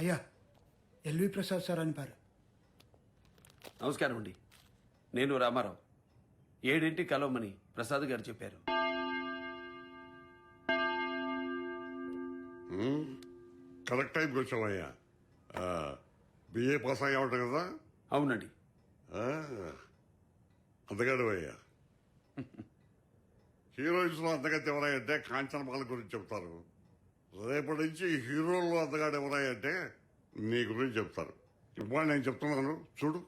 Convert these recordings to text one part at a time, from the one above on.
ஐயா LV Prasad sir అని పారు. నమస్కారం అండి. నేను రామారావు. ఏడింటి కలవమని ప్రసాద్ గారు చెప్పారు. కరెక్ట్ టైంకి వచ్చావయ్యా బిఏ పాస్ అయ్యా కదా? అవునండి. ఆ, అందగాడు అయ్యా హీరోయిన్స్లో అందగతి ఎవరాయంటే కాంచనమాల గురించి చెప్తారు. రేపటి నుంచి హీరోల్లో అందగాడు ఎవరాయంటే నీ గురించి చెప్తారు ఇవాళ నేను చెప్తున్నాను చూడు.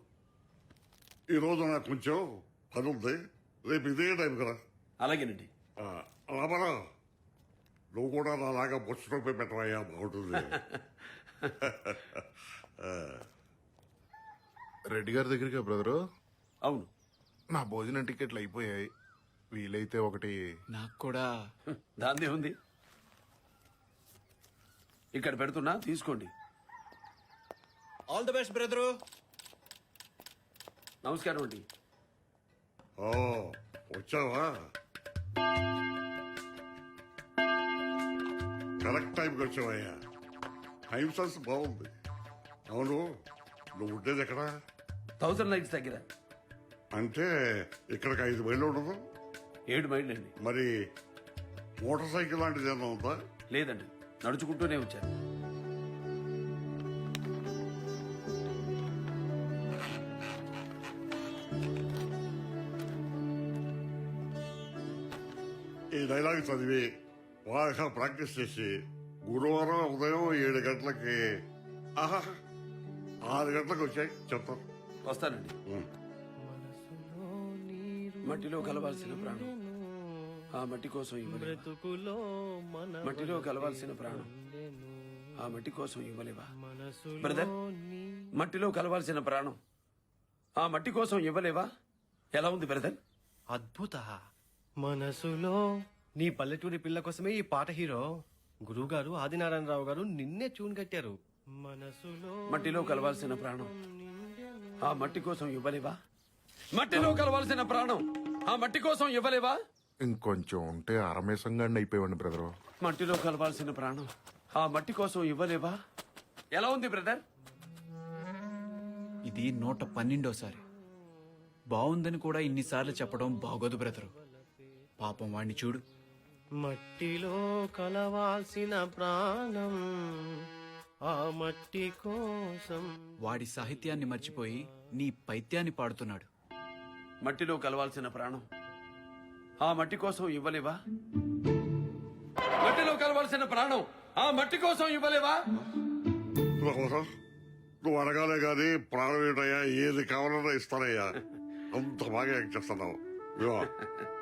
ఈ రోజు నాకు కొంచెం పని ఉంది. రేపు ఇదే టైం కదా. అలాగేనండి. ఆ, రామారావు నువ్వు కూడా నాలాగా బొచ్చు నొప్పి పెట్టవయ్యా బాగుంటుంది. రెడ్డి గారి దగ్గరికి బ్రదరు? అవును. నా భోజనం టికెట్లు అయిపోయాయి. వీలైతే ఒకటి నాకు కూడా. దాందే ఉంది. ఇక్కడ పెడుతున్నా తీసుకోండి. ఆల్ ది బెస్ట్ బ్రదరు నమస్కారం అండి. ఓ వచ్చావా? కరెక్ట్ టైంకి వచ్చావయ్యా. టైం సెన్స్ బాగుంది. అవును నువ్వు ఉండేది ఎక్కడ? థౌసండ్ లైట్స్ దగ్గర. అంటే ఇక్కడికి ఐదు మైళ్ళు ఉండదు? ఏడు మైళ్ళు అండి మరి మోటార్ సైకిల్ లాంటిది ఏమన్నా ఉందా? లేదండి నడుచుకుంటూనే వచ్చాను. ఈ డైలాగ్ చదివి బాగా ప్రాక్టీస్ చేసి గురువారం ఉదయం ఏడు గంటలకి ఆహా ఆరు గంటలకు వచ్చాయి. చెప్తాను వస్తానండి. మట్టిలో కలవాల్సిన ప్రాణం. ఆ మట్టి కోసం ఇవ్వలేవా? మట్టిలో కలవాల్సిన ప్రాణం. ఆ మట్టి కోసం ఇవ్వలేవా? బ్రదర్ మట్టిలో కలవాల్సిన ప్రాణం. ఆ మట్టి కోసం ఇవ్వలేవా? ఎలా ఉంది బ్రదర్? అద్భుత. మనసులో. నీ పల్లెటూరి పిల్ల కోసమే ఈ పాట హీరో. గురువు గారు ఆదినారాయణరావు గారు నిన్నే ట్యూన్ కట్టారు. మనసులో మట్టిలో కలవాల్సిన ప్రాణం. ఆ మట్టి కోసం ఇవ్వలేవా? మట్టిలో కలవాల్సిన ప్రాణం. ఆ మట్టి కోసం ఇవ్వలేవా? ఇంకొంచెం ఉంటే అరమేసంగా అయిపోయావండి బ్రదరు. మట్టిలో కలవాల్సిన ప్రాణం. ఆ మట్టి కోసం ఇవ్వలేవా? ఎలా ఉంది బ్రదర్? ఇది నూట పన్నెండోసారి. బాగుందని కూడా ఇన్నిసార్లు చెప్పడం బాగోదు బ్రదరు. పాపం వాణ్ణి చూడు. మట్టిలో కలవాల్సిన ప్రాణం ఆ మట్టి కోసం. వాడి సాహిత్యాన్ని మర్చిపోయి నీ పైత్యాన్ని పాడుతున్నాడు. మట్టిలో కలవాల్సిన ప్రాణం ఆ మట్టి కోసం ఇవ్వలేవా? మట్టిలో కలవాల్సిన ప్రాణం ఆ మట్టి కోసం ఇవ్వలేవా? నువ్వు అడగాలే గాని ప్రాణం ఏంటయ్యా? ఏది కావాలన్నా ఇస్తానయ్యా. అంత బాగా యాక్ట్ చేస్తున్నావు.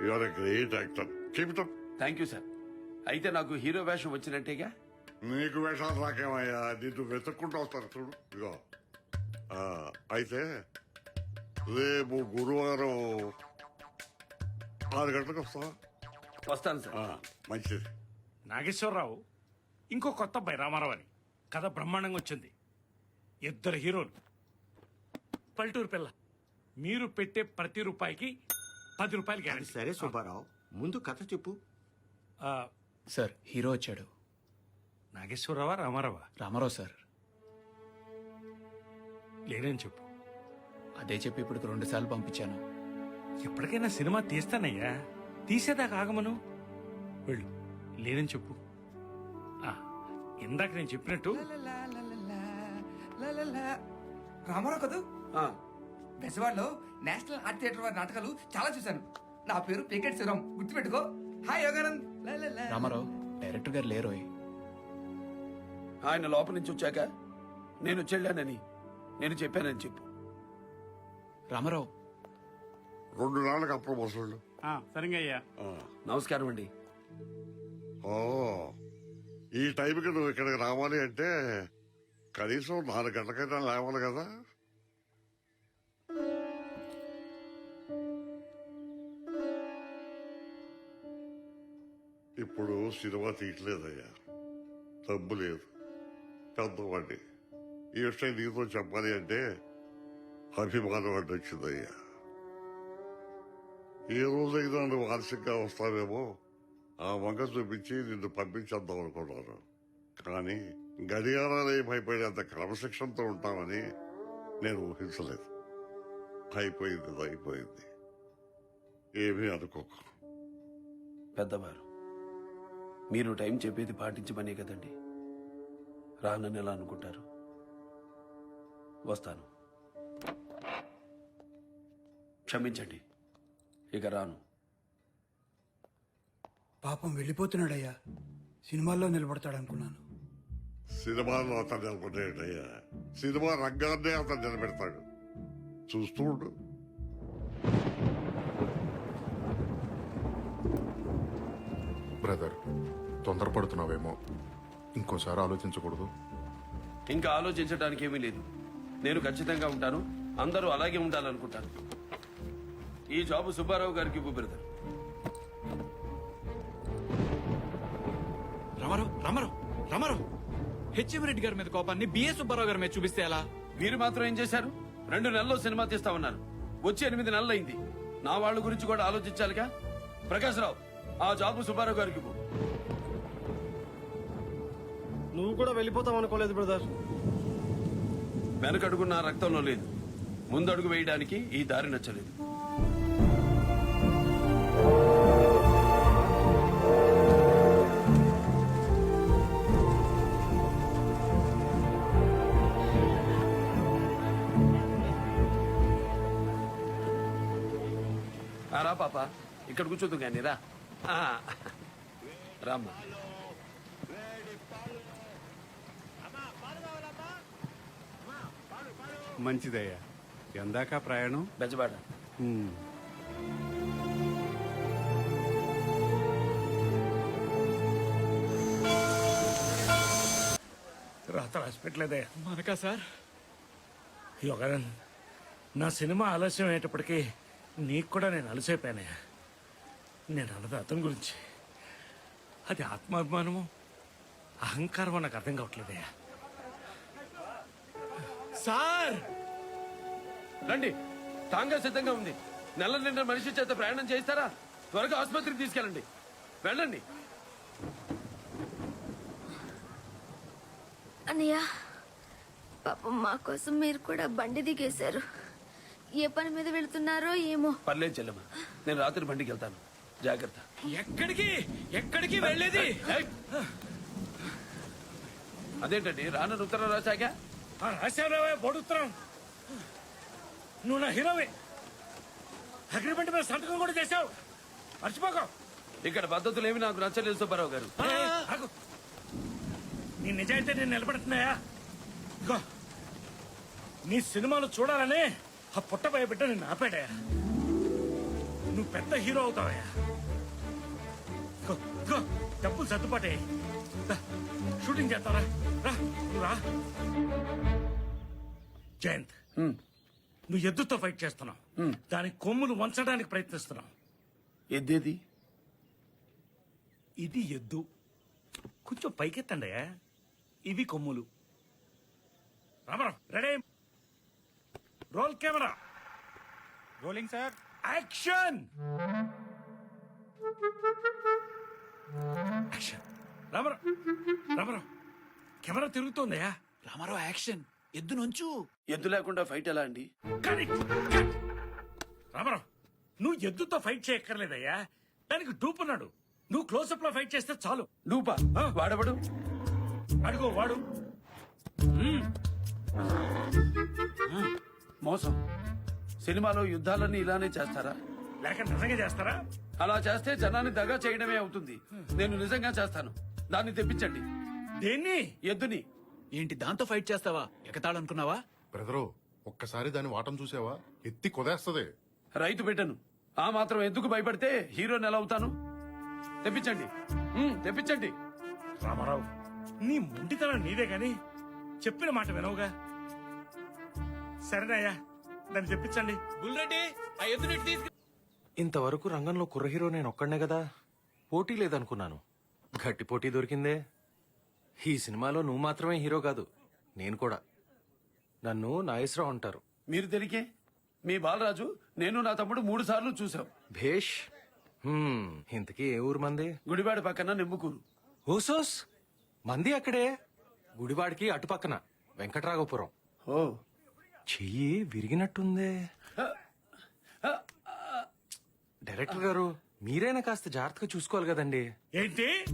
యువర్ గ్రేట్ యాక్టర్ చెబుతాం థ్యాంక్ యూ సార్ అయితే నాకు హీరో వేషం వచ్చినట్టేగా? నీకు వేషాలు రాకేమయ్యా? నిన్ను వెతుక్కుంటూ వస్తారు చూడు. ఇగో ఆ, అయితే రేపు గురువారం ఆరు గంటలకు వస్తావా? వస్తాను సార్ ఆ, మంచిది. నాగేశ్వరరావు ఇంకో కొత్త అబ్బాయి రామారావు అని. కథ బ్రహ్మాండంగా వచ్చింది. ఇద్దరు హీరోలు. పల్లెటూరు పిల్ల. మీరు పెట్టే ప్రతి రూపాయికి పది రూపాయలు గ్యారెంటీ సరే సుబ్బారావు ముందు కథ చెప్పు ఆ, సార్ హీరో వచ్చాడు నాగేశ్వరరావా రామారావా రామారావు సార్ లేనని చెప్పు అదే చెప్పి ఇప్పుడు రెండు సార్లు పంపించాను ఎప్పటికైనా సినిమా తీస్తానయ్యా తీసేదాకా ఆగమను వెళ్ళు లేనని చెప్పు ఆ, ఇందాక నేను చెప్పినట్టు రామారావు కదూ ఆ, బెజవాడలో నేషనల్ ఆర్ట్ థియేటర్ వారి నాటకాలు చాలా చూశాను. నా పేరు పేకెట్ శివరాం. గుర్తుపెట్టుకో. హాయ్ యోగానంద్. లా, లా, లా. రామారావు డైరెక్టర్ గారు లేరోయ్ ఆయన లోపల నుంచి వచ్చాక నేను చెల్లానని నేను చెప్పానని చెప్పు. రామారావు. రెండు నాళ్ళకి అప్పుడు వసూళ్ళు సరిగా అయ్యా. నమస్కారం అండి. ఓ ఈ టైంకి నువ్వు ఇక్కడికి రావాలి అంటే కనీసం నాలుగు గంటలకైనా లేవాలి కదా. ఇప్పుడు సినిమా తీయట్లేదయ్యా. డబ్బు లేదు. పెద్దవాడి ఈ విషయం నీతో చెప్పాలి అంటే అభిమానం అంటే వచ్చిందయ్యా. ఏ రోజైనా నువ్వు ఆలస్యంగా వస్తావేమో ఆ వంక చూపించి నిన్ను పంపించేద్దాం అనుకున్నాను. కానీ గడియారాలే భయపడేంత క్రమశిక్షణతో ఉంటామని నేను ఊహించలేదు. అయిపోయింది అయిపోయింది. ఏమీ అనుకోకు. పెద్దవారు. మీరు టైం చెప్పేది పాటించమనే కదండి. రానని ఎలా అనుకుంటారు? వస్తాను. క్షమించండి. ఇక రాను. పాపం వెళ్ళిపోతున్నాడయ్యా. సినిమాల్లో నిలబడతాడనుకున్నాను. సినిమాలో అతను నిలబడ్డాడయ్యా సినిమా రంగాన్నే అతను నిలబెడతాడు. చూస్తూ ఉండు. బ్రదర్ తొందరపడుతున్నావేమో. ఇంకోసారి ఆలోచించకూడదు. ఇంకా ఆలోచించడానికి ఏమీ లేదు. నేను ఖచ్చితంగా ఉంటాను. అందరూ అలాగే ఉండాలనుకుంటాను ఈ జాబు సుబ్బారావు గారికి ఇవ్వు బ్రదర్. రామారావు రామారావు రామారావు. హెచ్ఎం రెడ్డి గారి మీద కోపాన్ని బిఎస్ సుబ్బారావు గారి మీద చూపిస్తే ఎలా? మీరు మాత్రం ఏం చేశారు? రెండు నెలల్లో సినిమా తీస్తామన్నారు. వచ్చి ఎనిమిది నెలలు అయింది నా వాళ్ళ గురించి కూడా ఆలోచించాలిగా? ప్రకాశ్రావు ఆ జాబు సుబ్బారావు గారికి ఇవ్వు. నువ్వు కూడా వెళ్ళిపోతావు అనుకోలేదు బ్రదర్. వెనకడుగు నా రక్తంలో లేదు. ముందడుగు వేయడానికి ఈ దారి నచ్చలేదు. ఆ, రా పాప. ఇక్కడ కూర్చోదు కానీ రా. రామ్మా. మంచిదయ్యా. ఎందాక ప్రయాణం? బెజబాడ ఉమ్. రాత రాసిపెట్టలేదే మనకా సార్? యోగానంద్ నా సినిమా ఆలస్యం అయ్యేటప్పటికీ నీకు కూడా నేను అలసైపోయానే నేను అన్నది అతని గురించి. అది ఆత్మాభిమానము అహంకారమో నాకు అర్థం కావట్లేదే సార్! రండి. టాంగా సిద్ధంగా ఉంది. నెల నిండా మనిషి చేత ప్రయాణం చేస్తారా త్వరగా ఆసుపత్రికి తీసుకెళ్ళండి. వెళ్ళండి. అన్నయ్య పాపం మా కోసం మీరు కూడా బండి దిగేశారు. ఏ పని మీద వెళ్తున్నారో ఏమో. పర్లేదు చెల్లమ్మ. నేను రాత్రి బండికి వెళ్తాను. జాగ్రత్త. ఎక్కడికి? ఎక్కడికి వెళ్ళేది! అదేంటండి? రాను ఉత్తరం రాశాక? ఆ రాశారావే బోడుత్తరం నువ్వు నా హీరోవే. అగ్రిమెంట్ మీద సంతకం కూడా చేశావు. మర్చిపోకు. ఇక్కడ పద్ధతులు ఏమి నాకు నచ్చలేదు సుబ్బారావు గారు. ఆగు. నీ నిజాయితీ నేను నిలబడుతున్నాయా? ఇగో నీ సినిమాలు చూడాలని ఆ పుట్టబోయే బిడ్డ నిన్ను ఆపాడయా? నువ్వు పెద్ద హీరో అవుతావయ్యా. డబ్బులు సర్దుబాటే. షూటింగ్ చేస్తారా? రా జయంత్. నువ్వు ఎద్దుతో ఫైట్ చేస్తున్నావు. దాని కొమ్ములు వంచడానికి ప్రయత్నిస్తున్నావు. ఎద్దేది? ఇది ఎద్దు. కొంచెం పైకెత్తండి ఇవి కొమ్ములు. Ramarao ready? Roll camera. Rolling sir. Action! Action Ramarao. Ramarao. Camera తిరుగుతోందయ్యా. Ramarao action. ఎద్దు నుంచు. ఎద్దు లేకుండా ఫైట్ ఎలా అండి. రామరావు నువ్వు ఎద్దుతో ఫైట్ చేయక్కర్లేదయ్యా. దానికి డూపున్నాడు నువ్వు క్లోజప్లో ఫైట్ చేస్తే చాలు. డూపా? ఆ. వాడబడు అడుగో వాడు. మోసం. సినిమాలో యుద్ధాలన్నీ ఇలానే చేస్తారా? లేక నిజంగా చేస్తారా? అలా చేస్తే జనాన్ని దగా చేయడమే అవుతుంది. నేను నిజంగా చేస్తాను. దాన్ని తెప్పించండి. దేన్ని? ఎద్దుని. ఏంటి దాంతో ఫైట్ చేస్తావా? ఎగతాళనుకున్నావా? బ్రదరు ఒక్కసారి దాని వాటం చూసావా? ఎత్తి కొదేస్తది. రైతు బిడ్డను ఆ మాత్రం ఎందుకు భయపడితే హీరోని ఎలా అవుతాను? తెప్పించండి. ఉమ్, తెప్పించండి. రామారావు నీ ముండితనం నీదే గాని చెప్పిన మాట వినవుగా. సరేనయ్యా దాన్ని తెప్పించండి. బుల్రెడ్డి ఆ ఎద్దుని తీసుకు ఇంతవరకు రంగంలో కుర్ర హీరో నేను ఒక్కడనే కదా పోటీ లేదనుకున్నాను. గట్టి పోటీ దొరికిందే. ఈ సినిమాలో నువ్వు మాత్రమే హీరో కాదు నేను కూడా. నన్ను నాగేశ్వరరావు అంటారు. మీరు తెలికే మీ బాలరాజు నేను నా తమ్ముడు మూడు సార్లు చూసాం భేష్? హ్మ్, ఇంతకీ ఏ ఊరు మంది? గుడివాడ పక్కన నిమ్ముకూరు ఓసోస్ మంది అక్కడే? గుడివాడికి అటుపక్కన వెంకట్రాఘపురం ఓ. చెయ్యి విరిగినట్టుందే. డైరెక్టర్ గారు మీరైనా కాస్త జాగ్రత్తగా చూసుకోవాలి కదండి. ఏంటి?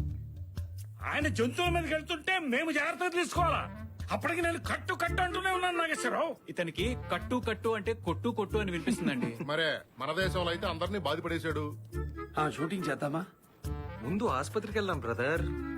ఆయన జంతువుల మీదకి వెళ్తుంటే మేము జాగ్రత్త తీసుకోవాలా? అప్పటికి నేను కట్టు కట్టు అంటూనే ఉన్నాను నాగేశ్వరరావు. ఇతనికి కట్టు కట్టు అంటే కొట్టు కొట్టు అని వినిపిస్తుందండి. మరే మన దేశంలో అయితే అందరినీ బాధపడేశాడు. ఆ షూటింగ్ చేద్దామా? ముందు ఆసుపత్రికి వెళ్దాం బ్రదర్.